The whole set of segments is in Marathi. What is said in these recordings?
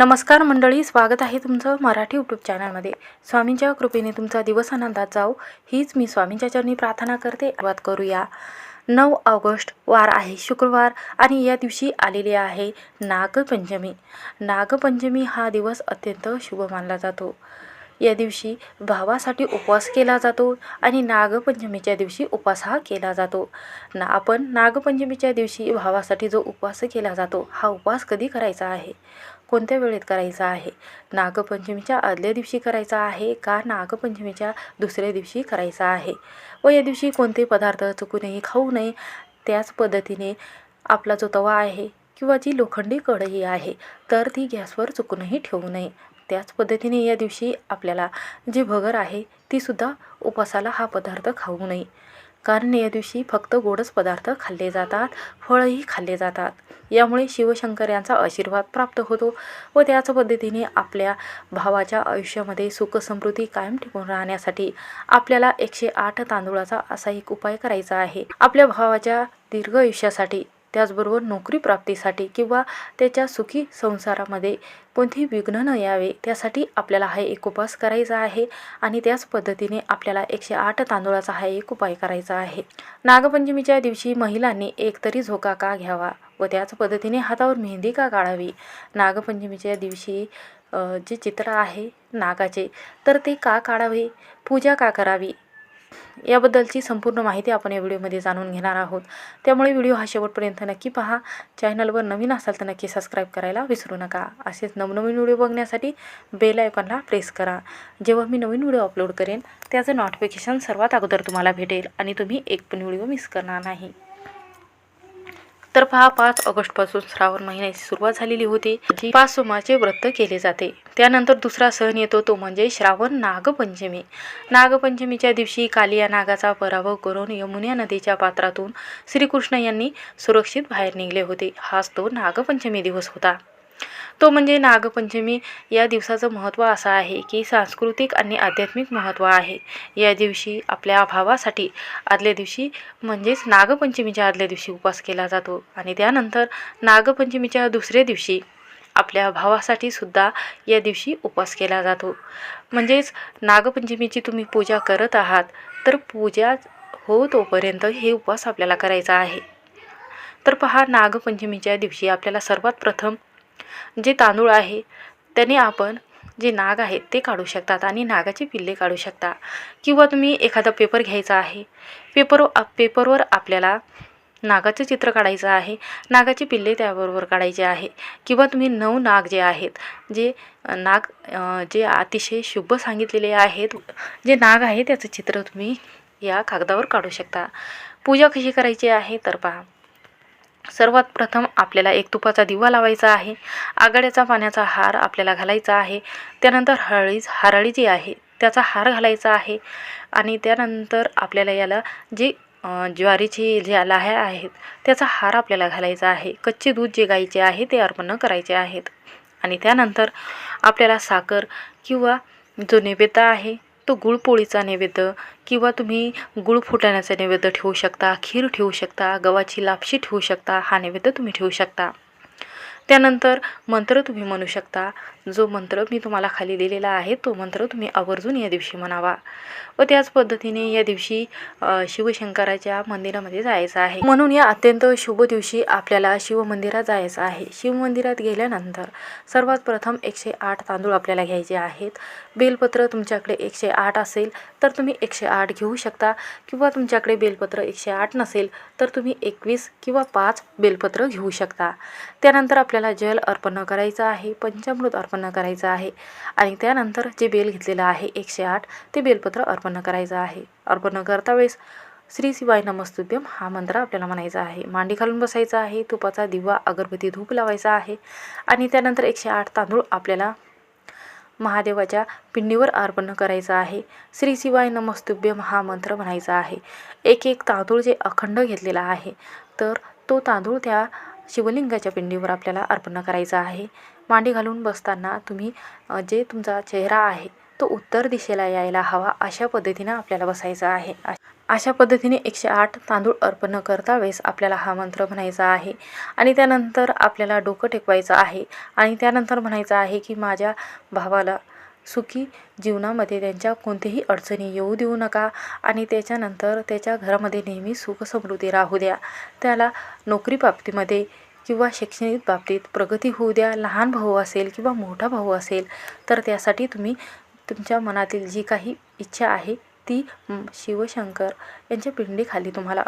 नमस्कार मंडळी स्वागत आहे तुमचं मराठी यूट्यूब चॅनलमध्ये स्वामींच्या कृपेने तुमचा दिवस आनंदात जाऊ हीच मी स्वामींच्या चरणी प्रार्थना करते. सुरुवात करूया. नऊ ऑगस्ट वार आहे शुक्रवार आणि या दिवशी आलेली आहे नागपंचमी. नागपंचमी हा दिवस अत्यंत शुभ मानला जातो. या दिवशी भावासाठी उपवास केला जातो आणि नागपंचमीच्या दिवशी उपवास हा केला जातो. ना आपण नागपंचमीच्या दिवशी भावासाठी जो उपवास केला जातो हा उपवास कधी करायचा आहे? कोणत्या वेळेत करायचा आहे? नागपंचमीच्या आदल्या दिवशी करायचा आहे का नागपंचमीच्या दुसऱ्या दिवशी करायचा आहे? व या दिवशी कोणते पदार्थ चुकूनही खाऊ नये त्याच पद्धतीने आपला जो तवा आहे किंवा जी लोखंडी कढई आहे तर ती गॅसवर चुकूनही ठेवू नये. त्याच पद्धतीने या दिवशी आपल्याला जी भगर आहे तीसुद्धा उपासाला हा पदार्थ खाऊ नये. कारण या दिवशी फक्त गोडच पदार्थ खाल्ले जातात फळंही खाल्ले जातात. यामुळे शिवशंकर यांचा आशीर्वाद प्राप्त होतो व त्याच पद्धतीने आपल्या भावाच्या आयुष्यामध्ये सुखसमृद्धी कायम टिकून राहण्यासाठी आपल्याला एकशे आठ तांदूळाचा असा एक उपाय करायचा आहे. आपल्या भावाच्या दीर्घ आयुष्यासाठी त्याचबरोबर नोकरी प्राप्तीसाठी किंवा त्याच्या सुखी संसारामध्ये कोणतेही विघ्न न यावे त्यासाठी आपल्याला हा एक उपास करायचा आहे आणि त्याच पद्धतीने आपल्याला एकशे आठ तांदूळाचा हा एक उपाय करायचा आहे. नागपंचमीच्या दिवशी महिलांनी एकतरी झोका का घ्यावा व त्याच पद्धतीने हातावर मेहंदी का काढावी? नागपंचमीच्या दिवशी जे चित्र आहे नागाचे तर ते का काढावे? पूजा का करावी? याबद्दलची संपूर्ण माहिती आपण या व्हिडिओमध्ये जाणून घेणार आहोत. त्यामुळे व्हिडिओ हा शेवटपर्यंत नक्की पहा. चॅनलवर नवीन असाल तर नक्की सबस्क्राईब करायला विसरू नका. असेच नवनवीन व्हिडिओ बघण्यासाठी बेल आयकॉनला प्रेस करा. जेव्हा मी नवीन व्हिडिओ अपलोड करेन त्याचं नोटिफिकेशन सर्वात अगोदर तुम्हाला भेटेल आणि तुम्ही एक पण व्हिडिओ मिस करणार नाही. तर पहा पाच ऑगस्टपासून श्रावण महिन्याची सुरुवात झालेली होती जी पाच सोमाचे व्रत केले जाते. त्यानंतर दुसरा सण येतो तो म्हणजे श्रावण नागपंचमी. नागपंचमीच्या दिवशी कालिया नागाचा पराभव करून यमुना नदीच्या पात्रातून श्रीकृष्ण यांनी सुरक्षित बाहेर निघले होते. हाच तो नागपंचमी दिवस होता. तो म्हणजे नागपंचमी. या दिवसाचं महत्त्व असं आहे की सांस्कृतिक आणि आध्यात्मिक महत्त्व आहे. या दिवशी आपल्या भावासाठी आदल्या दिवशी म्हणजेच नागपंचमीच्या आदल्या दिवशी उपवास केला जातो आणि त्यानंतर नागपंचमीच्या दुसऱ्या दिवशी आपल्या भावासाठी सुद्धा या दिवशी उपवास केला जातो. म्हणजेच नागपंचमीची तुम्ही पूजा करत आहात तर पूजा हो तोपर्यंत हे उपवास आपल्याला करायचा आहे. तर पहा नागपंचमीच्या दिवशी आपल्याला सर्वात प्रथम जे तांदूळ आहे त्याने आपण जे नाग आहेत ते काढू शकतात आणि नागाचे पिल्ले काढू शकता. किंवा तुम्ही एखादा पेपर घ्यायचा आहे पेपर पेपरवर आपल्याला नागाचं चित्र काढायचं आहे नागाची पिल्ले त्याबरोबर काढायचे आहे. किंवा तुम्ही नऊ नाग जे आहेत जे नाग जे अतिशय शुभ सांगितलेले आहेत जे नाग आहे त्याचं चित्र तुम्ही या कागदावर काढू शकता. पूजा कशी करायची आहे तर पहा. सर्वात प्रथम आपल्याला एक तुपाचा दिवा लावायचा आहे. आघाड्याचा पाण्याचा हार आपल्याला घालायचा आहे. त्यानंतर हळी हराळी जी आहे त्याचा हार घालायचा आहे. आणि त्यानंतर आपल्याला याला जी ज्वारीची ज्या जे लाह्या आहेत त्याचा हार आपल्याला घालायचा आहे. कच्चे दूध जे गाईचे आहे ते अर्पण करायचे आहेत. आणि त्यानंतर आपल्याला साखर किंवा जो नैवेद्य आहे तो गुळपोळीचा नैवेद्य किंवा तुम्ही गुळ फुटाण्याचा नैवेद्य ठेवू शकता खीर ठेवू शकता गव्हाची लापशी ठेवू शकता हा नैवेद्य तुम्ही ठेवू शकता. त्यानंतर मंत्र तुम्ही म्हणू शकता. जो मंत्र मी तुम्हाला खाली दिलेला आहे तो मंत्र तुम्ही आवर्जून या दिवशी म्हणावा. व त्याच पद्धतीने या दिवशी शिवशंकराच्या मंदिरामध्ये जायचं आहे. म्हणून या अत्यंत शुभ दिवशी आपल्याला शिवमंदिरात जायचं आहे. शिवमंदिरात गेल्यानंतर सर्वात प्रथम एकशे आठ तांदूळ आपल्याला घ्यायचे आहेत. बेलपत्र तुमच्याकडे एकशे आठ असेल तर तुम्ही एकशे आठ घेऊ शकता. किंवा तुमच्याकडे बेलपत्र एकशे आठ नसेल तर तुम्ही एकवीस किंवा पाच बेलपत्र घेऊ शकता. त्यानंतर आपल्याला जल अर्पण करायचं आहे पंचामृत अर्पण करायचं आहे आणि त्यानंतर जे बेल घेतलेलं आहे एकशे आठ ते बेलपत्र अर्पण करायचं आहे. अर्पण करता वेळेस श्री शिवाय नमस्तुभ्यम हा मंत्र आपल्याला म्हणायचा आहे. मांडी घालून बसायचा आहे तुपाचा दिवा अगरबत्ती धूप लावायचा आहे आणि त्यानंतर एकशे आठ तांदूळ आपल्याला महादेवाच्या पिंडीवर अर्पण करायचं आहे. श्री शिवाय नमस्तुभ्यम हा मंत्र म्हणायचा आहे. एक एक तांदूळ जे अखंड घेतलेला आहे तर तो तांदूळ त्या शिवलिंगाच्या पिंडीवर आपल्याला अर्पण करायचं आहे. मांडी घालून बसताना तुम्ही जे तुमचा चेहरा आहे तो उत्तर दिशेला यायला हवा अशा पद्धतीनं आपल्याला बसायचं आहे. अशा पद्धतीने एकशे आठ तांदूळ अर्पण करता वेळेस आपल्याला हा मंत्र म्हणायचा आहे. आणि त्यानंतर आपल्याला डोकं टेकवायचं आहे. आणि त्यानंतर म्हणायचं आहे की माझ्या भावाला सुखी जीवनामध्ये त्यांच्या कोणतेही अडचणी येऊ देऊ नका आणि त्याच्यानंतर त्याच्या घरामध्ये नेहमी सुख समृद्धी राहू द्या. त्याला नोकरी बाबतीमध्ये किंवा शैक्षणिक बाबतीत प्रगती होऊ द्या. लहान भाऊ असेल किंवा मोठा भाऊ असेल तर त्यासाठी तुम्ही तुमच्या मनातील जी काही इच्छा आहे ती शिवशंकर यांच्या पिंडीखाली तुम्हाला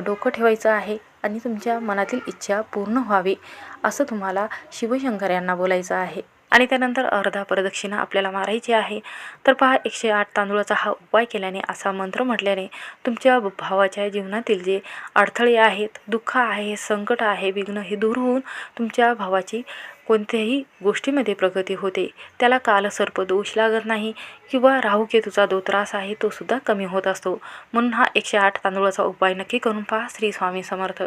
डोकं ठेवायचं आहे आणि तुमच्या मनातील इच्छा पूर्ण व्हावी असं तुम्हाला शिवशंकर यांना बोलायचं आहे. आणि त्यानंतर अर्धा प्रदक्षिणा आपल्याला मारायची आहे. तर पहा एकशे आठ तांदूळाचा हा उपाय केल्याने असा मंत्र म्हटल्याने तुमच्या भावाच्या जीवनातील जे अडथळे आहेत दुःख आहे संकट आहे विघ्न हे दूर होऊन तुमच्या भावाची कोणत्याही गोष्टीमध्ये प्रगती होते. त्याला कालसर्प दोष लागत नाही किंवा राहुकेतूचा जो त्रास आहे तो सुद्धा कमी होत असतो. म्हणून हा एकशे आठ तांदूळाचा उपाय नक्की करून पहा श्री स्वामी समर्थ.